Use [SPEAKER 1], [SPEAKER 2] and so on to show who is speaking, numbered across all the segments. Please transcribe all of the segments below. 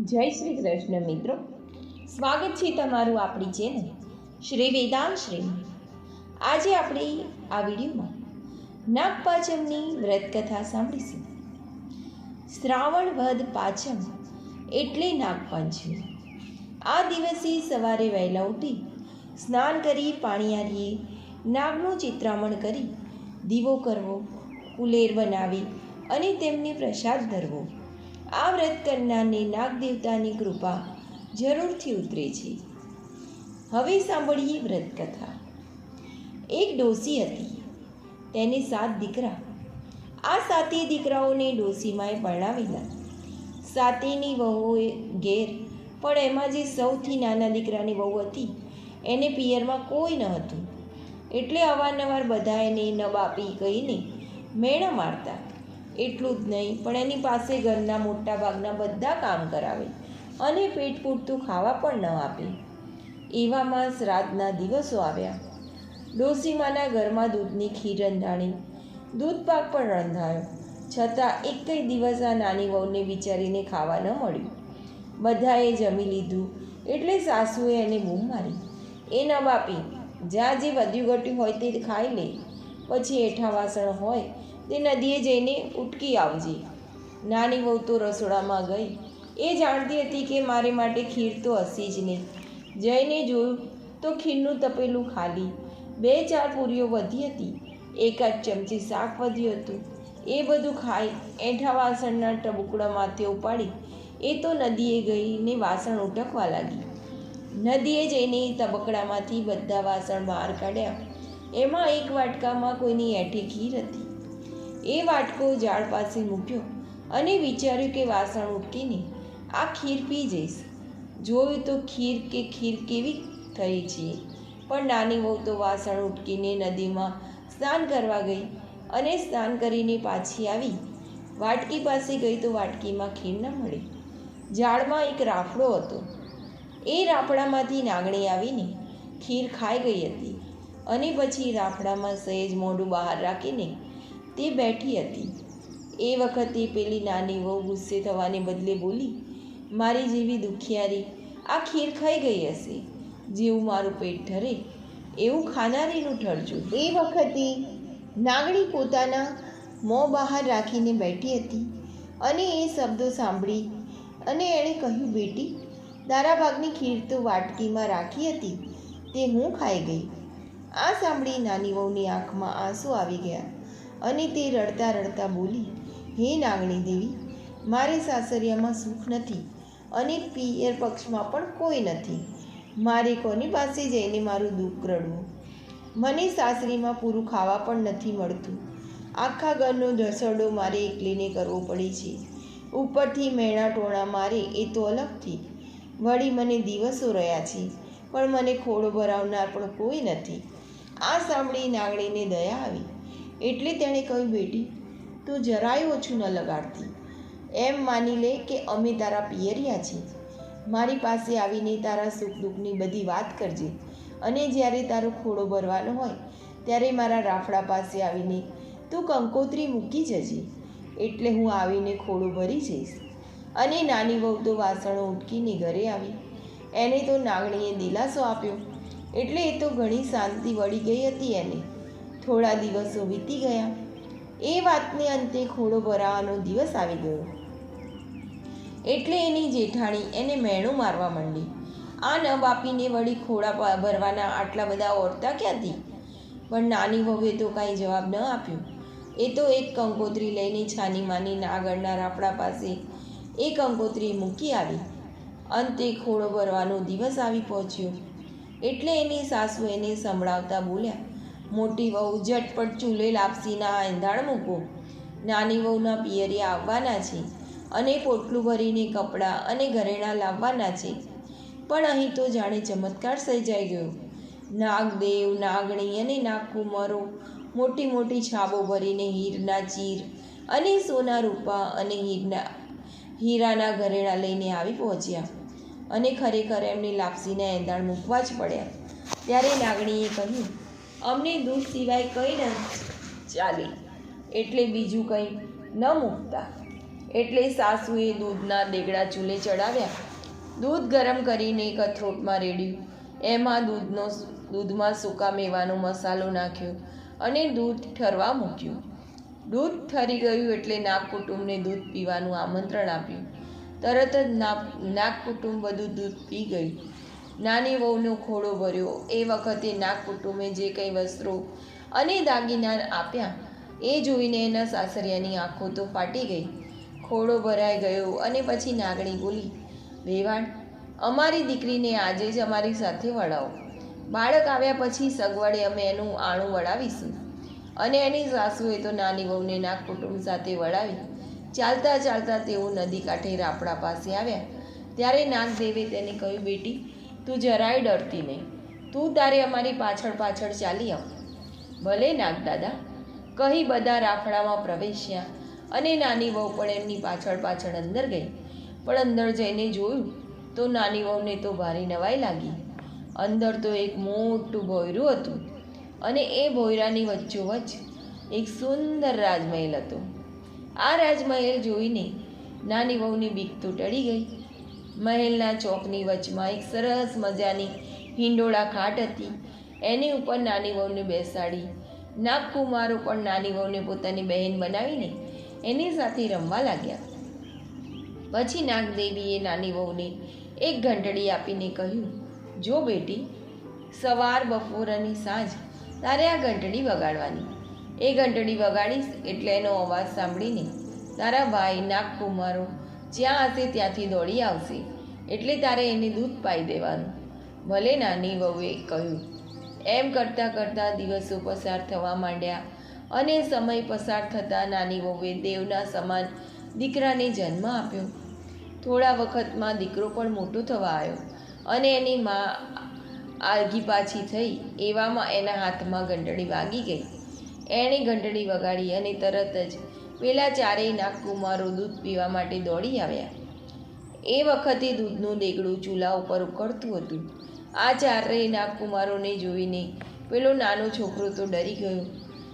[SPEAKER 1] જય શ્રી કૃષ્ણ મિત્રો. સ્વાગત છે તમારું આપણી ચેનલ શ્રી વેદાંત શ્રી આજે આપણે આ વિડીયોમાં નાગપાચમની વ્રતકથા સાંભળીશું. શ્રાવણ વદ પાચમ એટલે નાગપંચમી. આ દિવસે સવારે વહેલા ઉઠી સ્નાન કરી પાણીયારીએ નાગનું ચિત્રામણ કરી દીવો કરવો, કુલેર બનાવી અને તેમને પ્રસાદ ધરવો. આ વ્રત કરનારને નાગદેવતાની કૃપા જરૂરથી ઉતરે છે. હવે સાંભળીએ વ્રત કથા એક ડોસી હતી. તેને સાત દીકરા. આ સાતે દીકરાઓને ડોસીમાએ પરણાવેલા. સાતેની વહુએ ઘેર, પણ એમાં જે સૌથી નાના દીકરાની વહુ હતી, એને પિયરમાં કોઈ ન હતું. એટલે અવારનવાર બધા એને નબ આપી કહીને મેણા મારતા. એટલું જ નહીં, પણ એની પાસે ઘરના મોટા ભાગના બધા કામ કરાવે અને પેટ પૂરતું ખાવા પણ ન આપે. એવામાં શ્રાદ્ધના દિવસો આવ્યા. ડોસીમાના ઘરમાં દૂધની ખીર રંધાણી. દૂધ પાક પણ રંધાયો. છતાં એકય દિવસ આ નાની વહુને વિચારીને ખાવા ન મળ્યું. બધાએ જમી લીધું, એટલે સાસુએ એને બૂમ મારી. એ ન બાપી જ્યાં જે વધ્યું ઘટ્યું હોય તે ખાઈ લે. પછી એઠા વાસણ હોય તે નદીએ જઈને ઉટકી આવજે. નાની વહુ તો રસોડામાં ગઈ. એ જાણતી હતી કે મારે માટે ખીર તો હસી જ નહીં. જઈને જોયું તો ખીરનું તપેલું ખાલી. બે ચાર પૂરીઓ વધી હતી. એકાદ ચમચી શાક વધ્યું હતું. એ બધું ખાઈ એઠા વાસણના ટબુકડામાંથી ઉપાડી એ તો નદીએ ગઈને વાસણ ઉટકવા લાગી. નદીએ જઈને તબકડામાંથી બધા વાસણ બહાર કાઢ્યા. એમાં એક વાટકામાં કોઈની એઠી ખીર હતી. એ વાટકો ઝાડ પાસે મૂક્યો અને વિચાર્યું કે વાસણ ઉટકીને આ ખીર પી જઈશ. જોયું તો ખીર કે ખીર કેવી થઈ છે. પણ નાની વહુ તો વાસણ ઉટકીને નદીમાં સ્નાન કરવા ગઈ અને સ્નાન કરીને પાછી આવી. વાટકી પાસે ગઈ તો વાટકીમાં ખીર ન મળી. ઝાડમાં એક રાફડો હતો. એ રાફડામાંથી નાગણી આવીને ખીર ખાઈ ગઈ હતી અને પછી રાફડામાં સહેજ મોઢું બહાર રાખીને તે બેઠી હતી. એ વખતે પેલી નાની વહુ ગુસ્સે થવાને બદલે બોલી, મારી જેવી દુખિયારી, આ ખીર ખાઈ ગઈ હશે. જેવું મારું પેટ ઠરે એવું ખાનારીનું ઠરજું એ વખતે નાગણી પોતાના મોં બહાર રાખીને બેઠી હતી અને એ શબ્દો સાંભળી અને એણે કહ્યું, બેટી, તારા ભાગની ખીર તો વાટકીમાં રાખી હતી, તે હું ખાઈ ગઈ. આ સાંભળી નાની વહુની આંખમાં આંસુ આવી ગયા. અને તે રડતા રડતા બોલી, હે નાગણી દેવી, મારે સાસરિયામાં સુખ નથી અને પિયર પક્ષમાં પણ કોઈ નથી. મારે કોની પાસે જઈને મારું દુઃખ રડવું? મને સાસરીમાં પૂરું ખાવા પણ નથી મળતું. આખા ઘરનો ઢસરડો મારે એકલીને કરવો પડે છે. ઉપરથી મેણા ટોણા મારે એ તો અલગથી. વળી મને દિવસો રહ્યા છે, પણ મને ખોડો ભરાવનાર પણ કોઈ નથી. આ સાંભળી નાગણીને દયા આવી. એટલે તેણે કહ્યું, બેટી, તું જરાય ઓછું ન લગાડતી. એમ માની લે કે અમે તારા પિયરિયા છીએ. મારી પાસે આવીને તારા સુખ દુઃખની બધી વાત કરજે. અને જ્યારે તારો ખોડો ભરવાનો હોય, ત્યારે મારા રાફડા પાસે આવીને તું કંકોત્રી મૂકી જજે. એટલે હું આવીને ખોડો ભરી જઈશ. અને નાની વહુ તો વાસણો ઉટકીને ઘરે આવી. એને તો નાગણીએ દિલાસો આપ્યો. એટલે એ તો ઘણી શાંતિ વળી ગઈ હતી એને. થોડા દિવસો વીતી ગયા. એ વાતને અંતે ખોડો ભરાવાનો દિવસ આવી ગયો. એટલે એની જેઠાણી એને મેણું મારવા માંડી. આ ન બાપીને વળી ખોડા ભરવાના આટલા બધા ઓરતા ક્યાંથી? પણ નાની વહુએ તો કાંઈ જવાબ ન આપ્યો. એ તો એક કંકોત્રી લઈને છાની માની નાગળના રાપડા પાસે એ કંકોત્રી મૂકી આવી. અંતે ખોડો ભરવાનો દિવસ આવી પહોંચ્યો. એટલે એની સાસુ એને સંભળાવતા બોલ્યા મોટી વહુ ઝટપટ ચૂલે લાપસીના એંધાણ મૂકો. નાની વહુના પિયરિયા આવવાના છે અને પોટલું ભરીને કપડાં અને ઘરેણાં લાવવાના છે. પણ અહીં તો જાણે ચમત્કાર સર્જાઈ ગયો. નાગદેવ, નાગણી અને નાગકુમારો મોટી મોટી છાબો ભરીને હીરના ચીર અને સોના રૂપા અને હીરના, હીરાના ઘરેણાં લઈને આવી પહોંચ્યા અને ખરેખર એમને લાપસીના એંધાણ મૂકવા જ પડ્યા. ત્યારે નાગણીએ કહ્યું અમને દૂધ સિવાય કંઈ ન ચાલે. એટલે બીજું કંઈ ન મૂકતા. એટલે સાસુએ દૂધના દેગડા ચૂલે ચડાવ્યા. દૂધ ગરમ કરીને કથરોટમાં રેડ્યું. એમાં દૂધનો દૂધમાં સૂકા મેવાનો મસાલો નાખ્યો અને દૂધ ઠરવા મૂક્યું. દૂધ ઠરી ગયું એટલે નાગ કુટુંબને દૂધ પીવાનું આમંત્રણ આપ્યું. તરત જ નાગ નાગ કુટુંબ બધું દૂધ પી ગયું. નાની વહુનો ખોડો ભર્યો. એ વખતે નાગ કુટુંબે જે કંઈ વસ્ત્રો અને દાગીના આપ્યા, એ જોઈને એના સાસરિયાની આંખો તો ફાટી ગઈ. ખોડો ભરાઈ ગયો અને પછી નાગણી બોલી, વેવાણ, અમારી દીકરીને આજે જ અમારી સાથે વળાવો. બાળક આવ્યા પછી સગવડે અમે એનું આણું વળાવીશું. અને એની સાસુએ તો નાની વહુને નાગ કુટુંબ સાથે વળાવી. ચાલતા ચાલતા તેઓ નદી કાંઠે રાપડા પાસે આવ્યા. ત્યારે નાગદેવે તેને કહ્યું, બેટી તું જરાય ડરતી નહીં. તું તારે અમારી પાછળ પાછળ ચાલી આવ. ભલે નાગદાદા કહી બધા રાફડામાં પ્રવેશ્યા અને નાની વહુ પણ એમની પાછળ પાછળ અંદર ગઈ. પણ અંદર જઈને જોયું તો નાની વહુને તો ભારી નવાઈ લાગી. અંદર તો એક મોટું ભોયરું હતું અને એ ભોયરાની વચ્ચોવચ્ચ એક સુંદર રાજમહેલ હતો. આ રાજમહેલ જોઈને નાની વહુની બીક તો ટળી ગઈ. મહેલના ચોકની વચમાં એક સરસ મજાની હિંડોળા ખાટ હતી. એની ઉપર નાની વહુને બેસાડી. નાગકુમારો પણ નાની વહુને પોતાની બહેન બનાવીને એની સાથે રમવા લાગ્યા. પછી નાગદેવીએ નાની વહુને એક ઘંટડી આપીને કહ્યું, જો બેટી, સવાર બપોર અને સાંજ, તારે આ ઘંટડી વગાડવાની. એ ઘંટડી વગાડીશ એટલે એનો અવાજ સાંભળીને તારા ભાઈ નાગકુમારો જ્યાં હશે ત્યાંથી દોડી આવશે. એટલે તારે એને દૂધ પાઈ દેવાનું. ભલે નાની વહુએ કહ્યું. એમ કરતાં કરતાં દિવસો પસાર થવા માંડ્યા અને સમય પસાર થતાં નાની વહુએ દેવના સમાન દીકરાને જન્મ આપ્યો. થોડા વખતમાં દીકરો પણ મોટો થવા આવ્યો અને એની મા આગી પાછી થઈ એવામાં એના હાથમાં ઘંટડી વાગી ગઈ. એણે ઘંટડી વગાડી અને તરત જ પેલા ચારેય નાગકુમારો દૂધ પીવા માટે દોડી આવ્યા. એ વખતે દૂધનું દેગડું ચૂલા ઉપર ઉકળતું હતું. આ ચારેય નાગકુમારોને જોઈને પેલો નાનો છોકરો તો ડરી ગયો.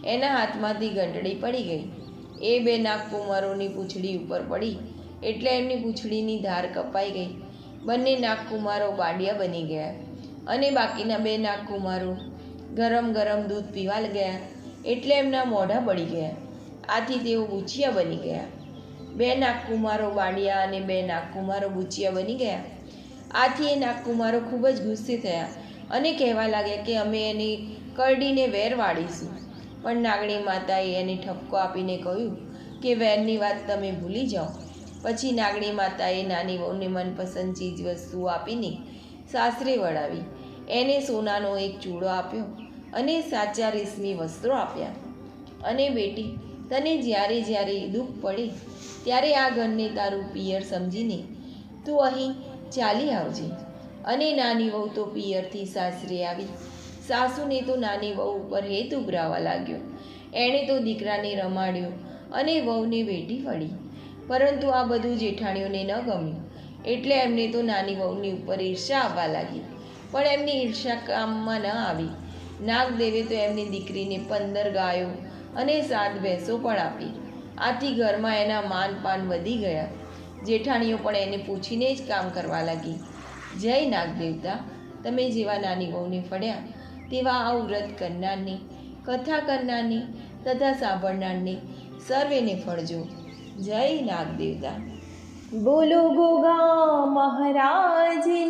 [SPEAKER 1] એના હાથમાંથી ઘંટડી પડી ગઈ. એ બે નાગકુમારોની પૂંછડી ઉપર પડી એટલે એમની પૂંછડીની ધાર કપાઈ ગઈ. બંને નાગકુમારો બાડિયા બની ગયા અને બાકીના બે નાગકુમારો ગરમ ગરમ દૂધ પીવા ગયા એટલે એમના મોઢા બળી ગયા. આથી તેઓ ગુચિયા બની ગયા. બે નાગકુમારો બાંડિયા અને બે નાગકુમારો ગુચિયા બની ગયા. આથી એ નાગકુમારો ખૂબ જ ગુસ્સે થયા અને કહેવા લાગ્યા કે અમે એની કરડીને વેર વાળીશું. પણ નાગણી માતાએ એને ઠપકો આપીને કહ્યું કે વેરની વાત તમે ભૂલી જાઓ. પછી નાગણી માતાએ નાની વહુને મનપસંદ ચીજ વસ્તુઓ આપીને સાસરે વળાવી. એને સોનાનો એક ચૂડો આપ્યો અને સાચા રેશમી વસ્ત્રો આપ્યા. અને બેટી તને જ્યારે જ્યારે દુઃખ પડે, ત્યારે આ ઘરને તારું પિયર સમજીને તું અહીં ચાલી આવજે. અને નાની વહુ તો પિયરથી સાસરે આવી. સાસુને તો નાની વહુ ઉપર હેત ઉભરાવા લાગ્યો. એણે તો દીકરાને રમાડ્યો અને વહુને વેઠી વળી. પરંતુ આ બધું જેઠાણીઓને ન ગમ્યું. એટલે એમને તો નાની વહુની ઉપર ઈર્ષા આવવા લાગી. પણ એમની ઈર્ષા કામમાં ન આવી. નાગદેવે તો એમની દીકરીને પંદર ગાયો અને સાત ભેંસો પણ આપી. આથી ઘરમાં એના માન પાન વધી ગયા. જેઠાણીઓ પણ એને પૂછીને જ કામ કરવા લાગી. જય નાગદેવતા, તમે જેવા નાની વહુને ફળ્યા, તેવા આ વ્રત કરનારની, કથા કરનારની, તથા સાંભળનારની સર્વેને ફળજો. જય નાગદેવતા.
[SPEAKER 2] બોલો ગોગા મહારાજની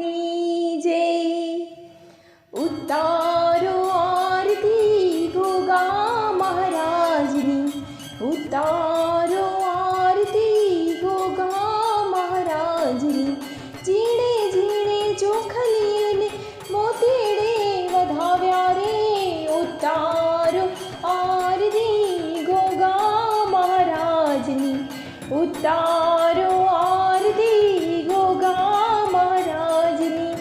[SPEAKER 2] ઉતારો આરતી ગોગા મહારાજની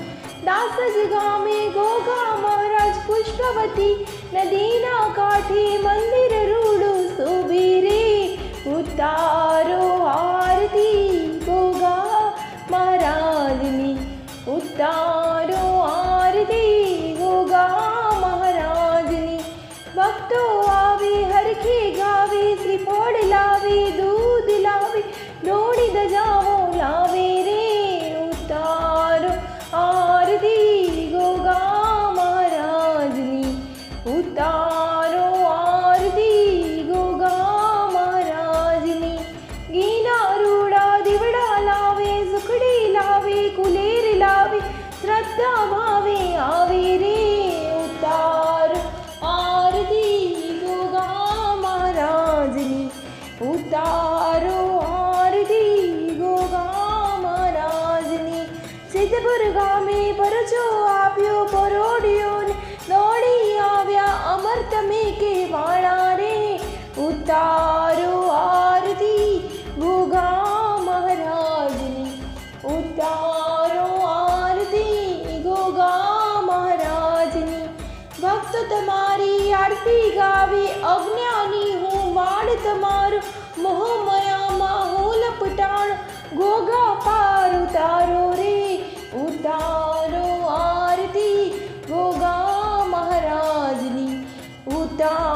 [SPEAKER 2] દાસજ ગામે ગોગા મહારાજ પુષ્પવતી નદીના કાંઠે મંદિર રૂડું સુબીરે ઉતારો તારો આરતી ગોગા મહારાજની. ગીના રૂડા દીવડા લાવે, સુખડી લાવે, કુલેર લાવે, શ્રદ્ધા ભાવે આવે રે ઉતાર. આરતી ગોગા મહારાજની. ઉતારો આરતી ગોગા મહારાજની. સિદ્ધપુર ગામે પરચો આપ્યો પરોડ્યો ને દોડી અમર તમે કે વાણા રે ઉતારો આરતી ગોગા મહારાજની ઉતારો આરતી ગોગા મહારાજની ભક્ત તમારી આરતી ગાવી અજ્ઞાની હું વાડ તમારું મોહમયામાં હું લપટાણ ગોગા પાર ઉતારો રે ઉતારો આરતી ગોગા મહારાજની ઉતારો